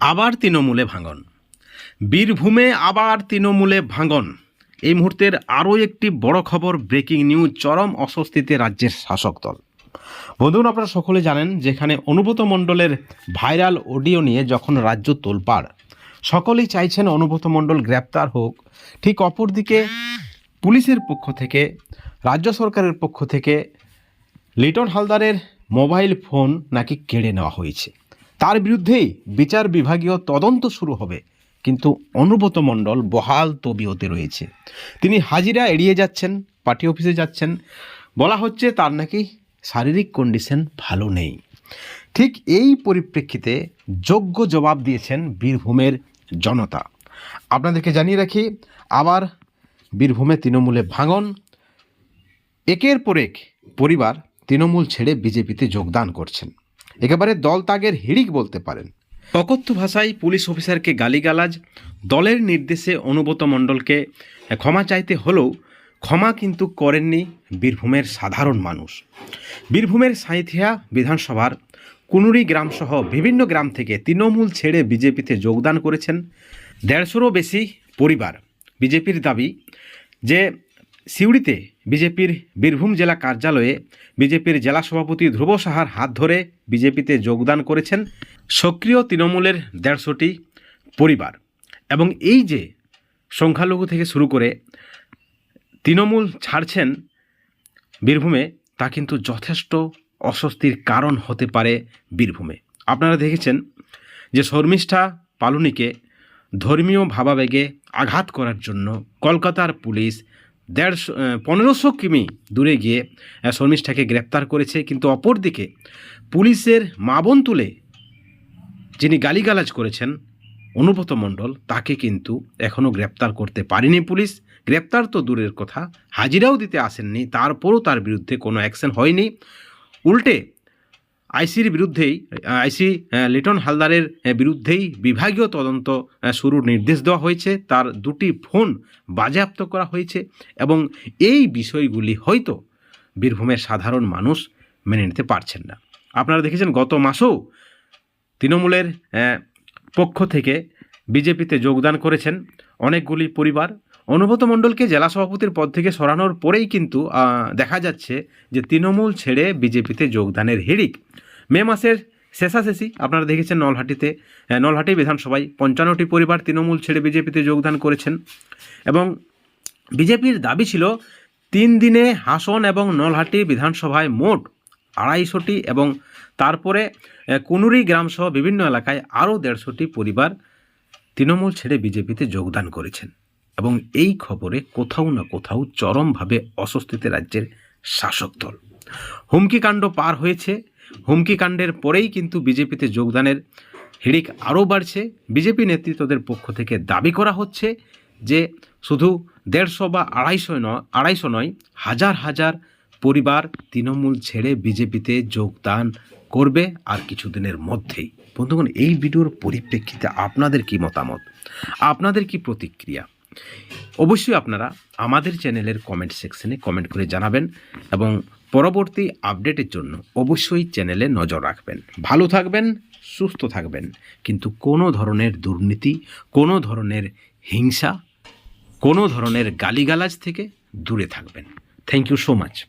আবার তৃণমূলে ভাঙন। বীরভূমে আবার তৃণমূলে ভাঙন। এই মুহূর্তের আরও একটি বড় খবর, ব্রেকিং নিউজ, চরম অস্বস্তিতে রাজ্যের শাসক দল। বন্ধুগণ, আপনারা সকলে জানেন, যেখানে অনুব্রত মণ্ডলের ভাইরাল অডিও নিয়ে যখন রাজ্য তোলপাড়, সকলেই চাইছেন অনুব্রত মণ্ডল গ্রেপ্তার হোক। ঠিক অপরদিকে পুলিশের পক্ষ থেকে, রাজ্য সরকারের পক্ষ থেকে লিটন হালদারের মোবাইল ফোন নাকি কেড়ে নেওয়া হয়েছে। তার বিরুদ্ধেই বিচার বিভাগীয় তদন্ত শুরু হবে। কিন্তু অনুব্রত মণ্ডল বহাল তবিয়তে রয়েছে। তিনি হাজিরা এড়িয়ে যাচ্ছেন, পার্টি অফিসে যাচ্ছেন। বলা হচ্ছে তার নাকি শারীরিক কন্ডিশন ভালো নেই। ঠিক এই পরিপ্রেক্ষিতে যোগ্য জবাব দিয়েছেন বীরভূমের জনতা। আপনাদেরকে জানিয়ে রাখি, আবার বীরভূমে তৃণমূলে ভাঙন। একের পর এক পরিবার তৃণমূল ছেড়ে বিজেপিতে যোগদান করছেন। একেবারে দল তাগের হিড়িক বলতে পারেন। অকথ্য ভাষায় পুলিশ অফিসারকে গালিগালাজ, দলের নির্দেশে অনুব্রত মণ্ডলকে ক্ষমা চাইতে হলেও ক্ষমা কিন্তু করেননি বীরভূমের সাধারণ মানুষ। বীরভূমের সাঁইথিয়া বিধানসভার কুনুরি গ্রামসহ বিভিন্ন গ্রাম থেকে তৃণমূল ছেড়ে বিজেপিতে যোগদান করেছেন দেড়শোরও বেশি পরিবার। বিজেপির দাবি যে সিউড়িতে বিজেপির বীরভূম জেলা কার্যালয়ে বিজেপির জেলা সভাপতি ধ্রুব সাহার হাত ধরে বিজেপিতে যোগদান করেছেন সক্রিয় তৃণমূলের দেড়শোটি পরিবার। এবং এই যে সংখ্যালঘু থেকে শুরু করে তৃণমূল ছাড়ছেন বীরভূমে, তা কিন্তু যথেষ্ট অস্বস্তির কারণ হতে পারে বীরভূমে। আপনারা দেখেছেন যে শর্মিষ্ঠা পালুনিকে ধর্মীয় ভাবাবেগে আঘাত করার জন্য কলকাতার পুলিশ দেড়শো পনেরোশো কিমি দূরে গিয়ে শর্মিষ্ঠাকে গ্রেপ্তার করেছে, কিন্তু অপরদিকে পুলিশের মাবন তুলে যিনি গালিগালাজ করেছেন, অনুব্রত মণ্ডল, তাকে কিন্তু এখনও গ্রেপ্তার করতে পারেনি পুলিশ। গ্রেপ্তার তো দূরের কথা, হাজিরাও দিতে আসেননি, তারপরও তার বিরুদ্ধে কোনো অ্যাকশন হয়নি। উল্টে আইসির বিরুদ্ধেই, আইসি লিটন হালদারের বিরুদ্ধেই বিভাগীয় তদন্ত শুরুর নির্দেশ দেওয়া হয়েছে। তার দুটি ফোন বাজেয়াপ্ত করা হয়েছে এবং এই বিষয়গুলি হয়তো বীরভূমের সাধারণ মানুষ মেনে নিতে পারছেন না। আপনারা দেখেছেন গত মাসেও তৃণমূলের পক্ষ থেকে বিজেপিতে যোগদান করেছেন অনেকগুলি পরিবার অনুব্রত মণ্ডলকে জেলা সভাপতির পদ থেকে সরানোর পরেই কিন্তু দেখা যাচ্ছে যে তৃণমূল ছেড়ে বিজেপিতে যোগদানের হিড়িক। মে মাসের শেষাশেষি, আপনারা দেখেছেন নলহাটিতে নলহাটি বিধানসভায় পঞ্চান্নটি পরিবার তৃণমূল ছেড়ে বিজেপিতে যোগদান করেছেন। এবং বিজেপির দাবি ছিল, তিন দিনে হাসন এবং নলহাটি বিধানসভায় মোট আড়াইশোটি এবং তারপরে কুনুরি গ্রামসহ বিভিন্ন এলাকায় আরও দেড়শোটি পরিবার তৃণমূল ছেড়ে বিজেপিতে যোগদান করেছেন। এবং এই খবরে কোথাও না কোথাও চরমভাবে অস্বস্তিতে রাজ্যের শাসক দল। হুমকিকাণ্ড পার হয়েছে। হুমকিকাণ্ডের পরেই কিন্তু বিজেপিতে যোগদানের হিড়িক আরও বাড়ছে। বিজেপি নেতৃত্বদের পক্ষ থেকে দাবি করা হচ্ছে যে শুধু দেড়শো বা আড়াইশো নয় আড়াইশো নয়, হাজার হাজার পরিবার তৃণমূল ছেড়ে বিজেপিতে যোগদান করবে আর কিছুদিনের মধ্যেই। বন্ধুগণ, এই ভিডিওর পরিপ্রেক্ষিতে আপনাদের কি মতামত? আপনাদের কি প্রতিক্রিয়া? অবশ্যই আপনারা আমাদের চ্যানেলের কমেন্ট সেকশনে কমেন্ট করে জানাবেন এবং পরবর্তী আপডেটের জন্য অবশ্যই চ্যানেলে নজর রাখবেন। ভালো থাকবেন, সুস্থ থাকবেন। কিন্তু কোনো ধরনের দুর্নীতি, কোনো ধরনের হিংসা, কোনো ধরনের গালিগালাজ থেকে দূরে থাকবেন। Thank you so much